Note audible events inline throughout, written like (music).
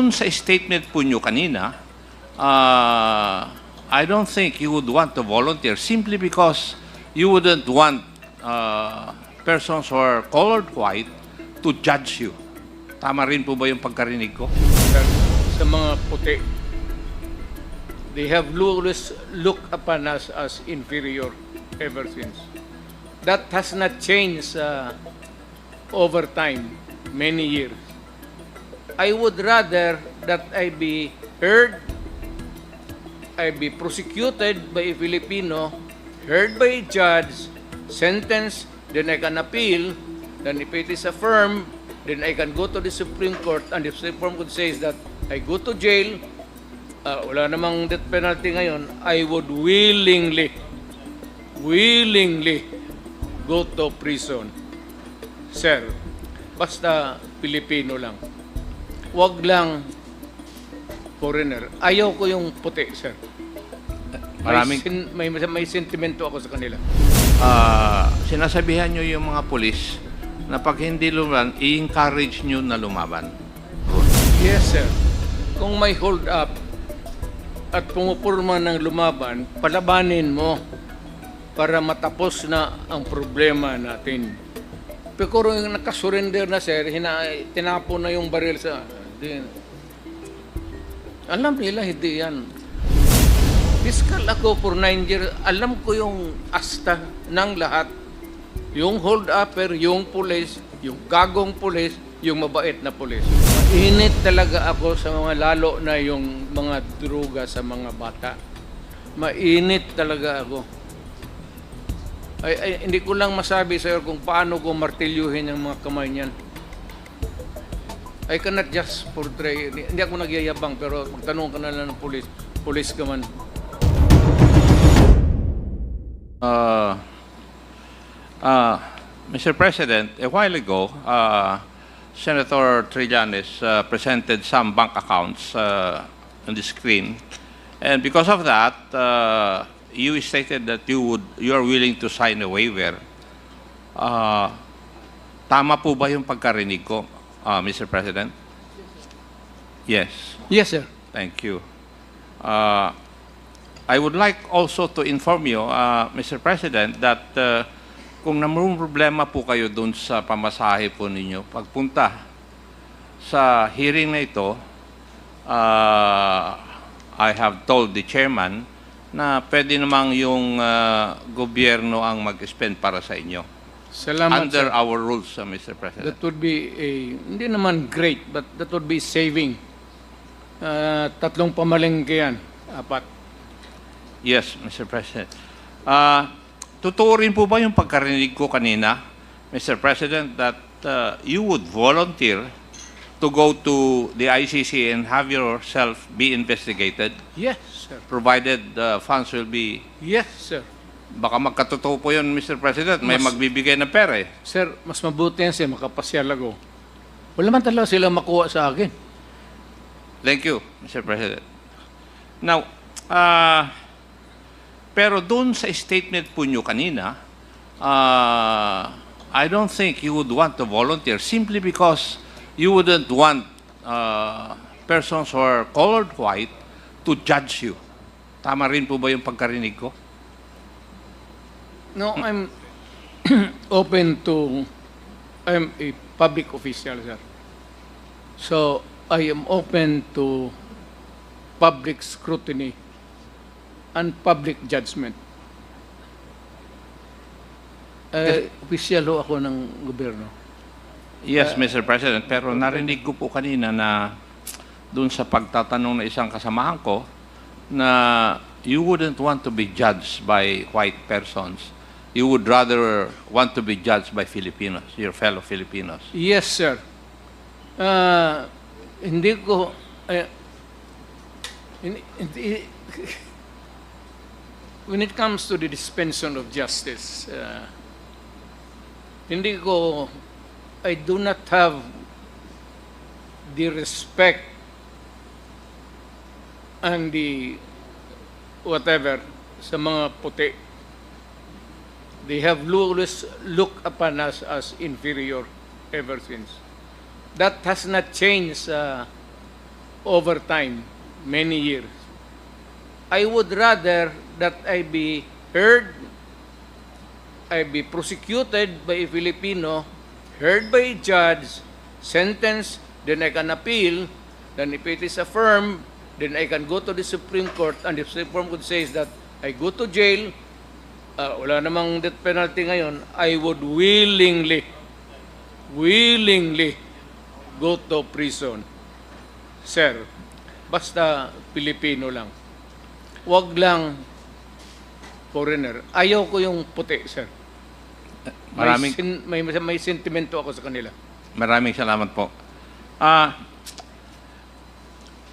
dun sa statement po nyo kanina, uh, I don't think you would want to volunteer simply because you wouldn't want uh, persons who are colored white to judge you. Tama rin po ba yung pagkarinig ko? Sa mga puti, they have always looked upon us as inferior ever since. That has not changed uh, over time, many years. I would rather that I be heard, I be prosecuted by a Filipino, heard by a judge, sentenced, then I can appeal, then if it is affirmed, then I can go to the Supreme Court and the Supreme Court says that I go to jail, uh, wala namang death penalty ngayon, I would willingly, willingly go to prison. Sir, basta Pilipino lang. Huwag lang foreigner. Ayaw ko yung puti, sir. Maraming- May, sin- may, may sentimento ako sa kanila. Ah, sinasabihan nyo yung mga pulis na pag hindi lumaban, i-encourage nyo na lumaban. Yes, sir. Kung may hold up at pumupurma ng lumaban, palabanin mo para matapos na ang problema natin. Pero kung yung nakasurrender na, sir, hina, tinapon na yung baril sa... Di, alam nila, hindi yan. Fiscal ako for nine years. Alam ko yung asta ng lahat. Yung hold upper, yung pulis, yung gagong pulis, yung mabait na pulis. Mainit talaga ako sa mga lalo na yung mga droga sa mga bata. Mainit talaga ako. Ay, ay, hindi ko lang masabi sir kung paano ko martilyuhin yung mga kamay niyan. I cannot just portray, hindi ako nagyayabang pero magtanong ka na lang ng pulis, pulis ka man. Uh, uh, Mr. President, a while ago, uh, Senator Trillanes uh, presented some bank accounts uh, on the screen. And because of that, uh, you stated that you would you are willing to sign a waiver. Uh, tama po ba yung pagkarinig ko, uh, Mr. President? Yes. Yes, sir. Thank you. Uh, I would like also to inform you, uh, Mr. President, that uh, kung namurong problema po kayo doon sa pamasahe po ninyo, pagpunta sa hearing na ito, uh, I have told the chairman na pwede namang yung uh, gobyerno ang mag-spend para sa inyo. Salamat, Under sir. our rules, uh, Mr. President. That would be a, hindi naman great, but that would be saving. Uh, tatlong pamalengke yan. Apat. Yes, Mr. President. Uh, totoo rin po ba yung pagkarinig ko kanina, Mr. President, that uh, you would volunteer to go to the ICC and have yourself be investigated, Yes, sir. provided the funds will be... Yes, sir. Baka magkatotoo po yun, Mr. President. May Mas- magbibigay na pera eh. Sir, mas mabuti yan siya makapasyal ako. Wala man talaga sila makuha sa akin. Thank you, Mr. President. Now, uh, pero doon sa statement po nyo kanina, uh, I don't think you would want to volunteer simply because you wouldn't want uh, persons who are colored white to judge you. Tama rin po ba yung pagkarinig ko? No, I'm (clears throat) open to, I'm a public official, sir. So, I am open to public scrutiny and public judgment. Eh, official ho ako ng gobyerno. Yes, Mr. President, pero narinig ko po kanina na doon sa pagtatanong ng isang kasamahan ko na you wouldn't want to be judged by white persons. You would rather want to be judged by Filipinos, your fellow Filipinos. Yes, sir. Ah, hindi ko... hindi- (laughs) when it comes to the dispensation of justice, ah, hindi ko... I do not have the respect and the whatever sa mga puti. They have always looked upon us as inferior ever since. That has not changed uh, over time, many years. I would rather that I be heard, I be prosecuted by a Filipino, heard by a judge, sentenced, then I can appeal, then if it is affirmed, then I can go to the Supreme Court, and the Supreme Court says that I go to jail, uh, wala namang death penalty ngayon, I would willingly, willingly go to prison. Sir, basta Pilipino lang. Huwag lang foreigner. Ayaw ko yung puti, sir. Maraming- May, sin- may, may sentimento ako sa kanila. Maraming salamat po. Ah,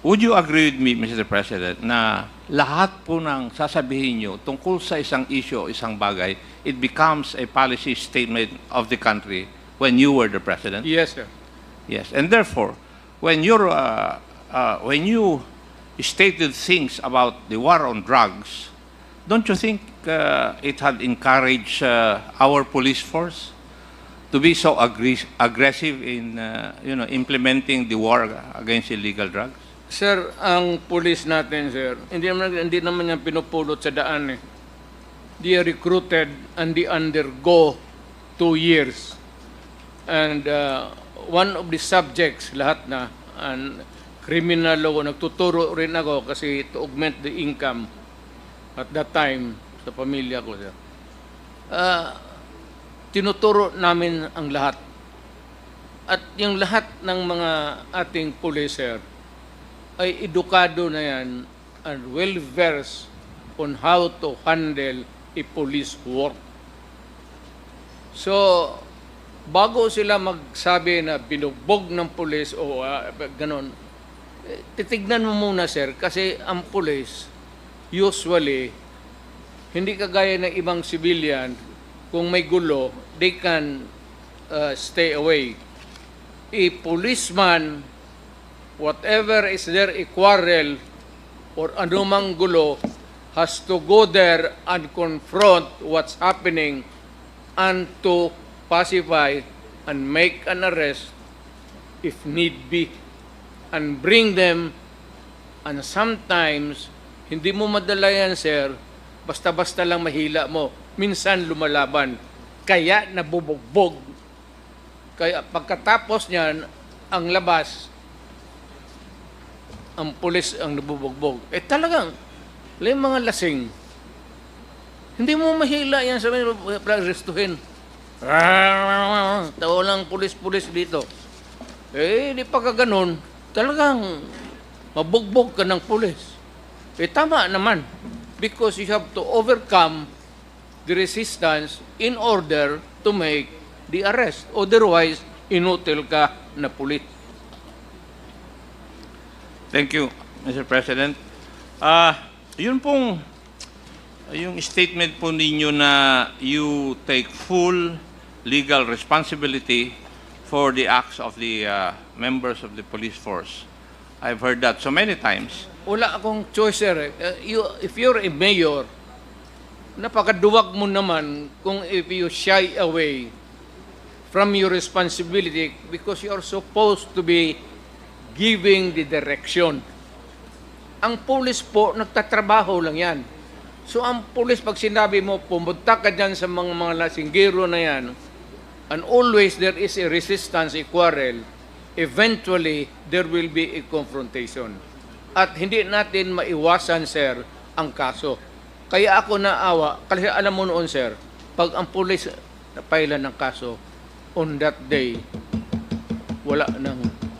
would you agree with me, Mr. President, na lahat po ng sasabihin nyo tungkol sa isang issue o isang bagay, it becomes a policy statement of the country when you were the President? Yes, sir. Yes, and therefore, when you're, uh, uh, when you stated things about the war on drugs, don't you think uh, it had encouraged uh, our police force to be so aggre- aggressive in, uh, you know, implementing the war against illegal drugs? Sir, ang police natin, sir, hindi naman, hindi naman yan pinupulot sa daan eh. They are recruited and they undergo two years. And uh, one of the subjects, lahat na, and criminal law, nagtuturo rin ako kasi to augment the income at that time sa pamilya ko, sir. Ah, tinuturo namin ang lahat. At yung lahat ng mga ating police, sir, ay edukado na yan and well-versed on how to handle a police work. So, bago sila magsabi na binugbog ng pulis o ah, ganon, eh, titignan mo muna sir, kasi ang pulis, usually, hindi kagaya ng ibang civilian, kung may gulo, they can uh, stay away. A policeman whatever is there a quarrel or anumang gulo has to go there and confront what's happening and to pacify and make an arrest if need be and bring them. And sometimes hindi mo madala yan sir. Basta-basta lang mahila mo. Minsan lumalaban. Kaya nabubugbog. Kaya pagkatapos niyan ang labas ang pulis ang nabubugbog. Eh talagang, yung mga lasing, hindi mo mahila yan sa mga restuhin. (laughs) Tawa lang pulis-pulis dito. Eh, di pa ka ganun, talagang mabugbog ka ng pulis. Eh, tama naman. Because you have to overcome the resistance in order to make the arrest. Otherwise, inutil ka na pulis. Thank you, Mr. President. Ah, yun pong yung statement po ninyo na you take full legal responsibility for the acts of the uh, members of the police force. I've heard that so many times. Wala akong choice, sir. Uh, you, if you're a mayor, napakaduwag mo naman kung if you shy away from your responsibility because you are supposed to be giving the direction. Ang pulis po, nagtatrabaho lang yan. So ang pulis, pag sinabi mo, pumunta ka dyan sa mga mga lasinggero na yan, and always there is a resistance, a quarrel, eventually there will be a confrontation. At hindi natin maiwasan, sir, ang kaso. Kaya ako naawa, kasi alam mo noon, sir, pag ang pulis napailan ng kaso, on that day, wala ng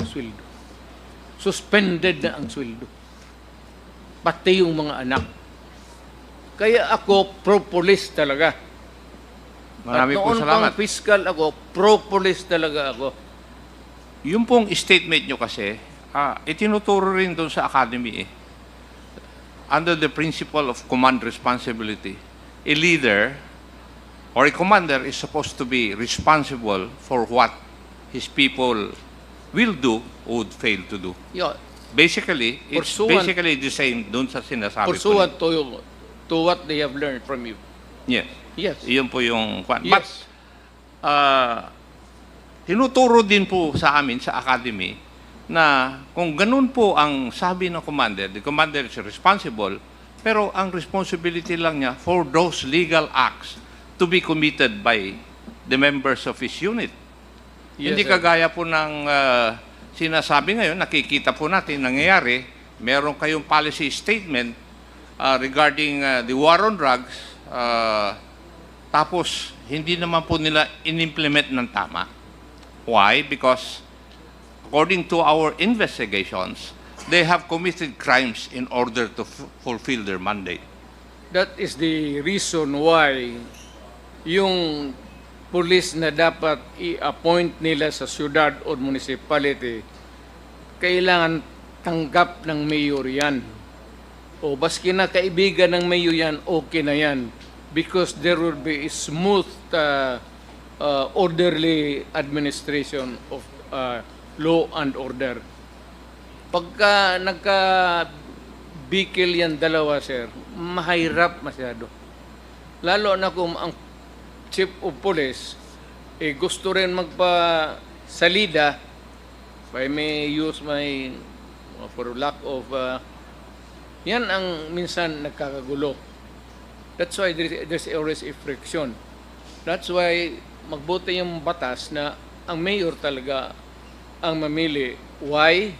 sweldo. Suspended na ang sweldo. Pati yung mga anak. Kaya ako pro-police talaga. Marami At po noon salamat. pang fiscal ako, pro-police talaga ako. Yung pong statement nyo kasi, ah, itinuturo rin doon sa academy eh. Under the principle of command responsibility, a leader or a commander is supposed to be responsible for what his people will do would fail to do. Yo, Basically, it's Pursuant- basically the same doon sa sinasabi pursuant ko. to, to what they have learned from you. Yes. Yes. Iyon po yung... kwan. But, Yes. ah, tinuturo din po sa amin sa academy na kung ganun po ang sabi ng commander, the commander is responsible, pero ang responsibility lang niya for those legal acts to be committed by the members of his unit. Yes, Hindi sir. kagaya po ng ah, sinasabi ngayon, nakikita po natin nangyayari, meron kayong policy statement ah, regarding ah, the war on drugs, ah, tapos hindi naman po nila in-implement ng tama. Why? Because according to our investigations, they have committed crimes in order to fulfill their mandate. That is the reason why yung police na dapat i-appoint nila sa syudad o municipality, kailangan tanggap ng mayor yan. O baski na kaibigan ng mayor yan, okay na yan. Because there will be a smooth, uh, uh, orderly administration of uh, law and order. Pagka nagka bikil yan dalawa, sir, mahirap masyado. Lalo na kung ang chief of police eh, gusto rin magpa salida, if I may use my, uh, for lack of, uh, yan ang minsan nagkakagulo. That's why there's always a friction. That's why magbuti yung batas na ang mayor talaga ang mamili. Why?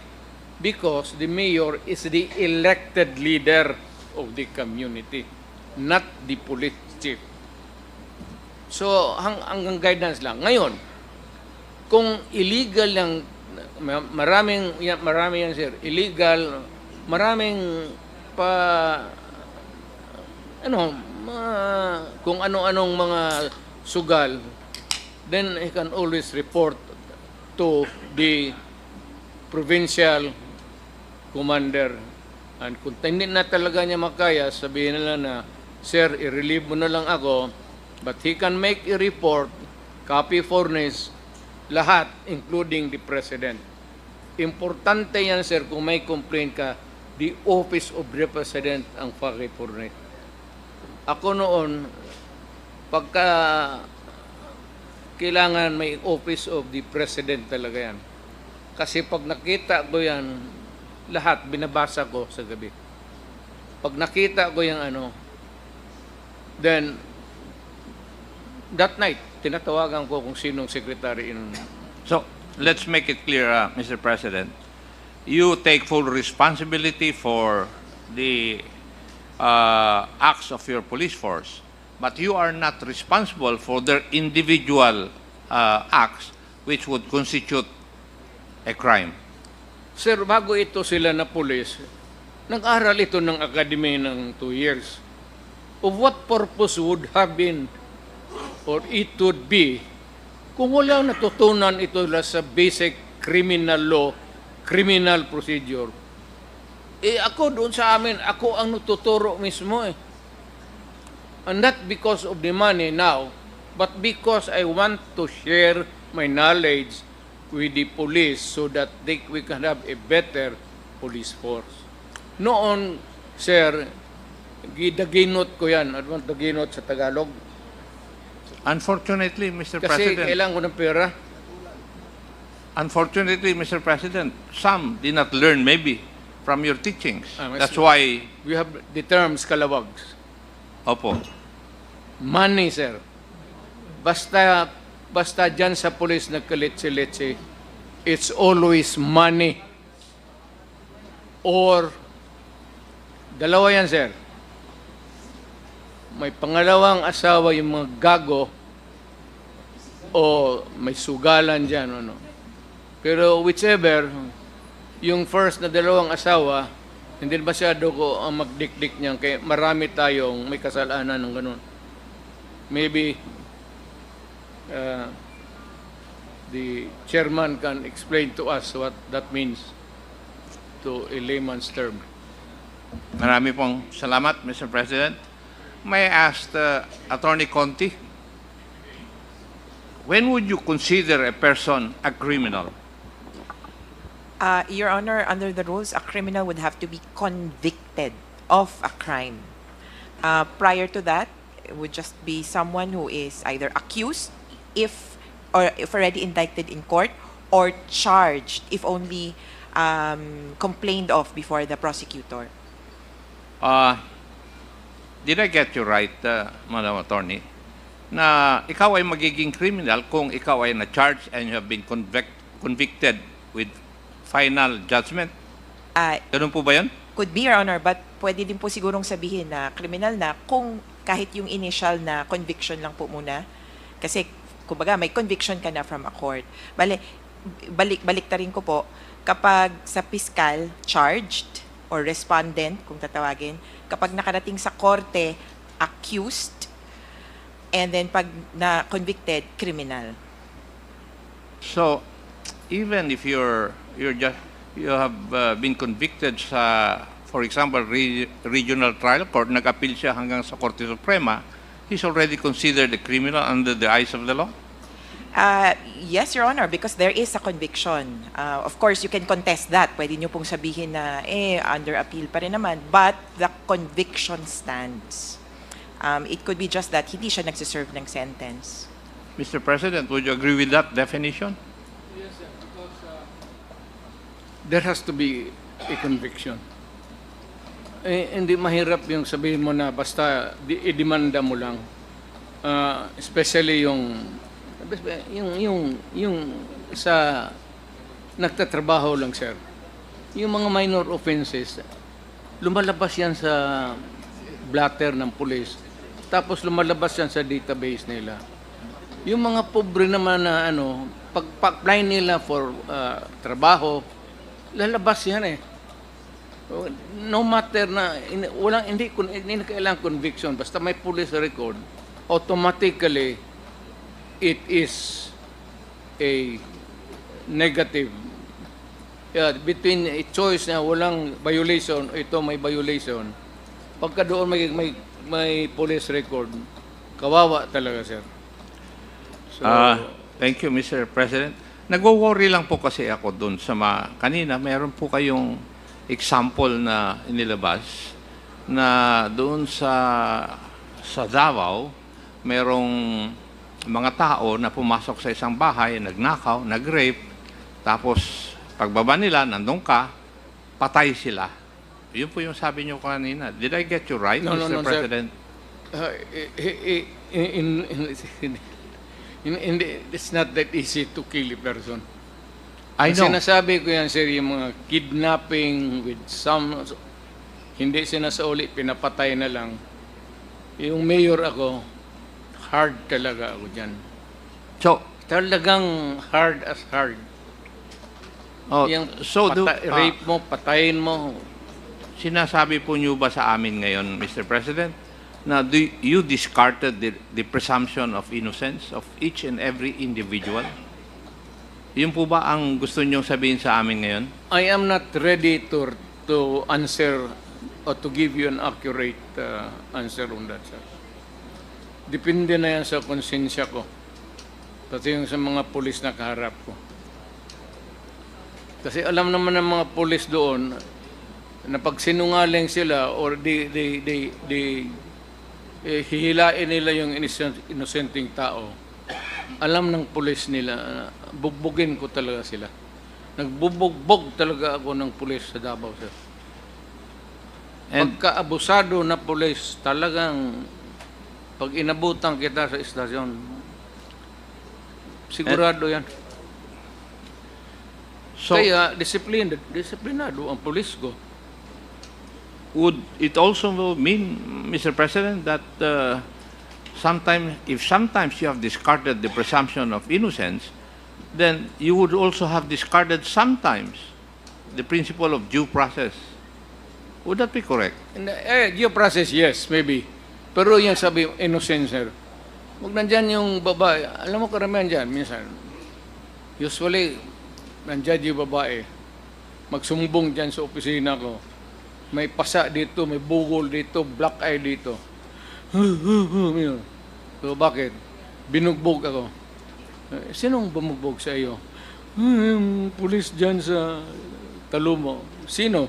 Because the mayor is the elected leader of the community, not the police chief. So, hang, hanggang guidance lang. Ngayon, kung illegal ma- maraming marami yan sir, illegal, maraming pa ano, ma- kung ano-anong mga sugal, then he can always report to the provincial commander. And kung hindi na talaga niya makaya, sabihin nila na, Sir, i-relieve mo na lang ako, but he can make a report, copy furnish, lahat, including the President. Importante yan, sir, kung may complaint ka, the Office of the President ang paki-furnish. Ako noon, pagka kailangan may Office of the President talaga yan. Kasi pag nakita ko yan, lahat binabasa ko sa gabi. Pag nakita ko yung ano, then that night, tinatawagan ko kung sinong secretary in So, let's make it clear, uh, Mr. President. You take full responsibility for the uh, acts of your police force, but you are not responsible for their individual uh, acts which would constitute a crime. Sir, bago ito sila na pulis, nag-aral ito ng academy ng two years. Of what purpose would have been or it would be kung walang natutunan ito sa basic criminal law, criminal procedure. Eh ako doon sa amin, ako ang natuturo mismo eh. And not because of the money now, but because I want to share my knowledge with the police so that they, we can have a better police force. Noon, sir, gidaginot ko yan. Ano daginot sa Tagalog? Unfortunately, Mr. Kasi President, kailangan ko ng pera. unfortunately, Mr. President, some did not learn maybe from your teachings. Ah, That's why, We have the terms kalawags. opo, Money, sir. Basta, basta dyan sa polis nagkalitsi-litsi, it's always money. Or, dalawa yan, sir. May pangalawang asawa yung mga gago o may sugalan dyan, ano. Pero whichever, yung first na dalawang asawa, hindi masyado ko ang magdikdik niyan kaya marami tayong may kasalanan ng ganun. Maybe uh, the chairman can explain to us what that means to a layman's term. Marami pong salamat, Mr. President. May I ask uh, Attorney Conti, when would you consider a person a criminal? Uh, Your Honor, under the rules, a criminal would have to be convicted of a crime. Uh, prior to that, it would just be someone who is either accused, if or if already indicted in court, or charged if only um, complained of before the prosecutor. Uh, did I get you right, uh, Madam Attorney, na ikaw ay magiging criminal kung ikaw ay na-charge and you have been convict, convicted with final judgment? Ah, Ganun po ba yun? Could be, Your Honor, but pwede din po sigurong sabihin na criminal na kung kahit yung initial na conviction lang po muna. Kasi, kumbaga, may conviction ka na from a court. Bale, balik, balik rin ko po, kapag sa fiscal charged or respondent, kung tatawagin, kapag nakarating sa korte, accused, and then pag na convicted, criminal. So, even if you're you're just you have uh, been convicted sa for example re- regional trial court nag-appeal siya hanggang sa Korte Suprema he's already considered a criminal under the eyes of the law Uh, yes, Your Honor, because there is a conviction. Uh, of course, you can contest that. Pwede nyo pong sabihin na, eh, under appeal pa rin naman. But the conviction stands. Um, it could be just that hindi siya nagsiserve ng sentence. Mr. President would you agree with that definition there has to be a conviction. Eh, hindi mahirap yung sabihin mo na basta i-demanda mo lang. Ah, especially yung yung yung yung sa nagtatrabaho lang sir. Yung mga minor offenses, lumalabas yan sa blatter ng pulis. Tapos lumalabas yan sa database nila. Yung mga pobre naman na ano, pag apply nila for ah, trabaho, lalabas yan eh. No matter na, in, walang, hindi, hindi na kailangan conviction, basta may police record, automatically, it is a negative. Yeah, between a choice na walang violation, ito may violation, pagka doon may, may, may police record, kawawa talaga, sir. So, Ah, thank you Mr. President nagwo-worry lang po kasi ako doon sa ma kanina meron po kayong example na inilabas na doon sa sa Davao merong mga tao na pumasok sa isang bahay, nagnakaw, nagrape, tapos pagbaba nila, nandun ka, patay sila. Yun po yung sabi niyo kanina. Did I get you right, No, no, Mr. no, sir. President? Uh, i- i- in, in, in, in, in, it's not that easy to kill a person. I know. Sinasabi ko yan, sir, yung mga kidnapping with some, hindi sinasauli, pinapatay na lang. Yung mayor ako, hard talaga ako dyan. So, Talagang hard as hard. oh, yung so do, pata- ah, rape mo, patayin mo. Sinasabi po niyo ba sa amin ngayon, Mr. President, na do you discarded the, the presumption of innocence of each and every individual? Yun po ba ang gusto niyong sabihin sa amin ngayon? I am not ready to to answer or to give you an accurate uh, answer on that, sir. Depende na yan sa konsensya ko. Pati yung sa mga pulis na kaharap ko. Kasi alam naman ng mga pulis doon na pag sinungaling sila or di, di, di, di, eh, hihilain nila yung innocent, innocenteng tao, alam ng pulis nila, bugbugin ko talaga sila. Nagbubugbog talaga ako ng pulis sa Davao, sir. And Pagka abusado na pulis, talagang pag inabutan kita sa istasyon, sigurado yan. so, Kaya disciplined, disiplinado ang pulis ko. would it also mean, Mr. President, that uh, sometimes, if sometimes you have discarded the presumption of innocence, then you would also have discarded sometimes the principle of due process. Would that be correct? And, eh, due process, yes, maybe. Pero yung sabi, innocent, sir. Huwag nandyan yung babae. Alam mo karamihan dyan, minsan. Usually, nandyan yung babae. Magsumbong dyan sa opisina ko. May pasa dito, may bugol dito, black eye dito. (laughs) So, bakit? Binugbog ako. Eh, Sinong bumugbog sa iyo? "Hmm, Yung pulis dyan sa Talumo. Sino?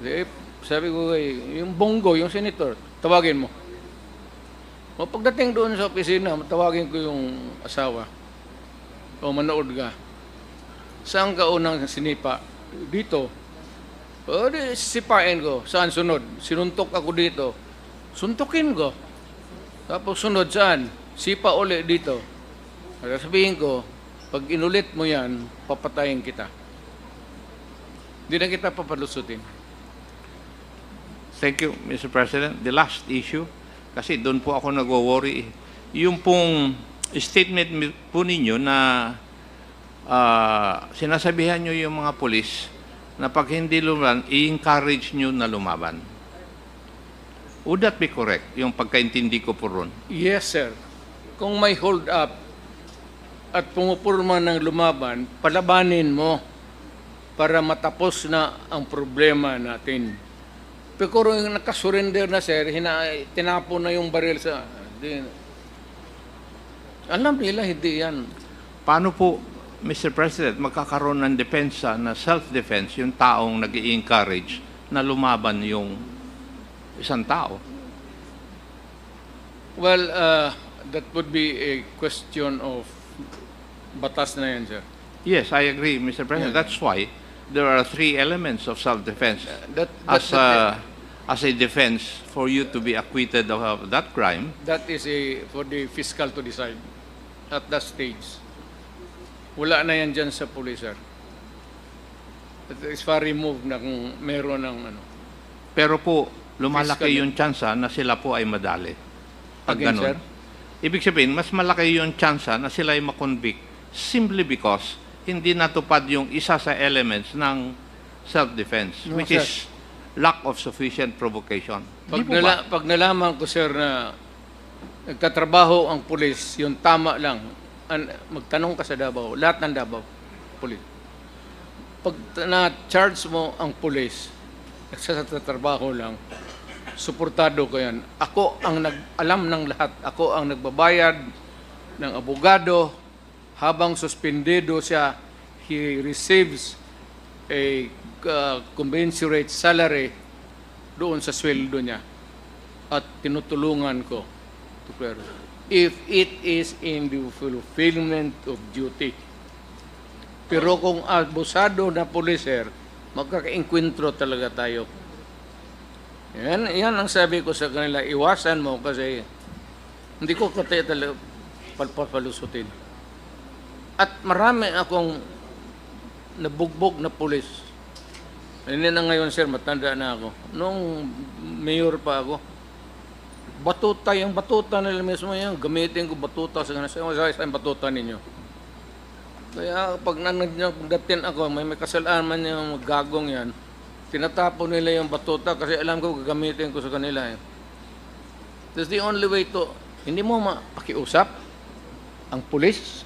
Eh, sabi ko kay, yung bongo, yung senator, tawagin mo. O pagdating doon sa opisina, tawagin ko yung asawa. O manood ka. Saan ka unang sinipa? dito. O, di, sipain ko. Saan sunod? Sinuntok ako dito. Suntukin ko. Tapos sunod saan? Sipa uli dito. Kaya sabihin ko, pag inulit mo yan, papatayin kita. Hindi na kita papalusutin. Thank you, Mr. President. The last issue, kasi doon po ako nagwo-worry. Yung pong statement po ninyo na ah, sinasabihan nyo yung mga polis na pag hindi lumaban, i-encourage nyo na lumaban. Would that be correct, yung pagkaintindi ko po ron? Yes, sir. Kung may hold up at pumupurma ng lumaban, palabanin mo para matapos na ang problema natin. Pero yung nakasurrender na, sir, hina, tinapon na yung baril sa... Di, alam nila, hindi yan. Paano po, Mr. President, magkakaroon ng depensa na self-defense yung taong nag encourage na lumaban yung isang tao? Well, uh, that would be a question of batas na yan, sir. Yes, I agree, Mr. President. Yeah. That's why there are three elements of self-defense That, that, as a, as a defense for you to be acquitted of that crime. That is a, for the fiscal to decide at that stage. Wala na yan dyan sa police, sir. It is far removed na kung meron ng ano. Pero po, lumalaki Fiscal- yung tsansa na sila po ay madali. Pag Again, ganun. sir? Ibig sabihin, mas malaki yung tsansa na sila ay makonvict simply because hindi natupad yung isa sa elements ng self-defense, No, which sir. is lack of sufficient provocation. Pag, Di nala, pag nalaman ko, sir, na nagtatrabaho ang pulis, yung tama lang, an, magtanong ka sa Davao, lahat ng Davao, pulis. Pag na-charge mo ang pulis, nagsasatrabaho lang, suportado ko yan. Ako ang nag-alam ng lahat. Ako ang nagbabayad ng abogado habang suspendido siya, he receives a uh, commensurate salary doon sa sweldo niya at tinutulungan ko to clear if it is in the fulfillment of duty. Pero kung abusado na policer, magkaka-enkwentro talaga tayo. Yan, yan ang sabi ko sa kanila, iwasan mo kasi hindi ko kaya talaga palpapalusutin. At marami akong nabugbog na pulis. Hindi na ngayon, sir, matanda na ako. Nung mayor pa ako, batuta, yung batuta nila mismo yan, gamitin ko batuta sa kanila. Sa sa batuta ninyo. Kaya pag nanagdatin ako, may may kasalanan yung gagong yan, tinatapon nila yung batuta kasi alam ko gagamitin ko sa kanila. Eh. That's the only way to, hindi mo mapakiusap ang pulis.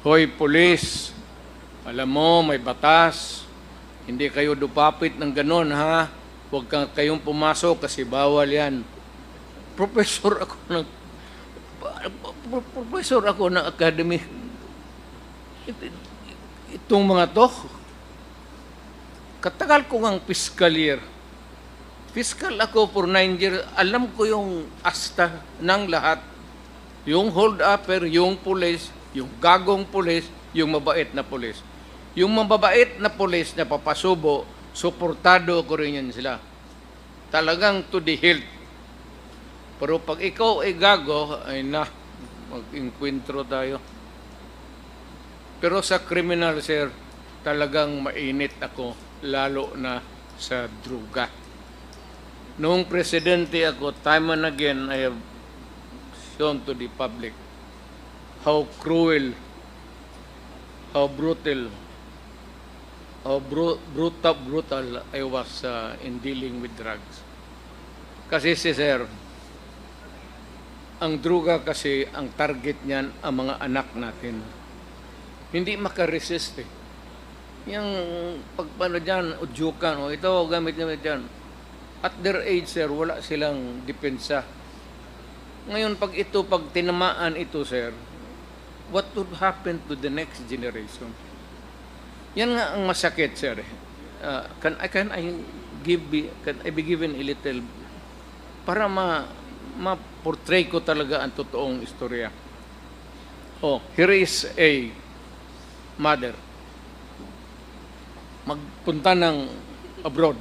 Hoy, pulis, alam mo, may batas. Hindi kayo dupapit ng ganon, ha? Huwag kang kayong pumasok kasi bawal yan. Professor ako ng... Professor ako ng academy. It- Itong mga to, katagal ko ng fiscal year. Fiscal ako for nine years. Alam ko yung asta ng lahat. Yung hold-upper, yung police, yung gagong police, yung mabait na police. Yung mababait na police na papasubo, suportado ko rin yan sila. Talagang to the hilt. Pero pag ikaw ay gago, ay na, mag-inkwentro tayo. Pero sa criminal, sir, talagang mainit ako, lalo na sa druga. Noong presidente ako, time and again, I have shown to the public how cruel, how brutal, how bru- brutal, brutal I was uh, in dealing with drugs. Kasi si sir, ang druga kasi, ang target niyan, ang mga anak natin. Hindi makaresist eh. Yung pag paano dyan, udyukan, o ito, gamit nyo dyan. At their age, sir, wala silang depensa. Ngayon, pag ito, pag tinamaan ito, sir, what would happen to the next generation? Yan nga ang masakit, sir. Uh, can, I, can I give, be- can I be given a little para ma ma-portray ko talaga ang totoong istorya. Oh, here is a mother. magpunta ng abroad.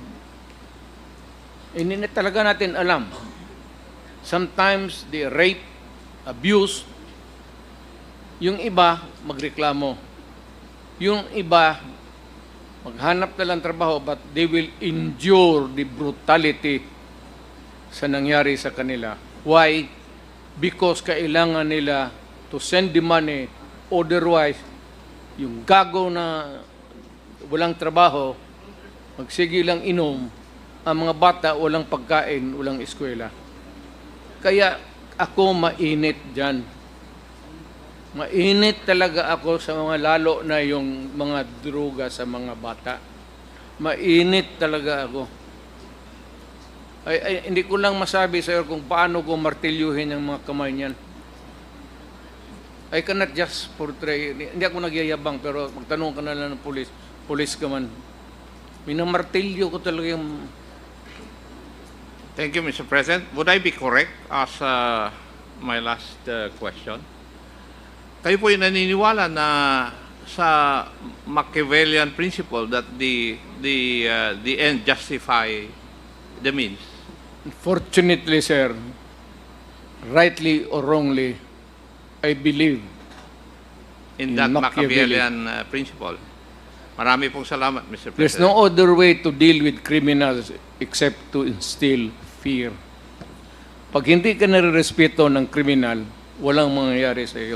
Hindi na talaga natin alam. Sometimes they rape, abuse. Yung iba, magreklamo. Yung iba, maghanap na lang trabaho but they will endure the brutality sa nangyari sa kanila. Why? Because kailangan nila to send the money. Otherwise, yung gago na walang trabaho, magsige lang inom, ang mga bata walang pagkain, walang eskwela. Kaya ako mainit dyan. Mainit talaga ako sa mga lalo na yung mga droga sa mga bata. Mainit talaga ako. Ay, ay, hindi ko lang masabi sa iyo kung paano ko martilyuhin ang mga kamay niyan. I cannot just portray, hindi ako nagyayabang, pero magtanong ka na lang ng pulis, pulis ka man. Minamartilyo ko talaga yung Thank you, Mr. President. Would I be correct as uh, my last uh, question? Kayo po yung naniniwala na sa Machiavellian principle that the the uh, the end justify the means. Fortunately, sir, rightly or wrongly, I believe in In that Machiavelli. Machiavellian uh, principle. Marami pong salamat, Mr. there's President. no other way to deal with criminals except to instill fear. Pag hindi ka nare-respeto ng kriminal, walang mangyayari sa iyo.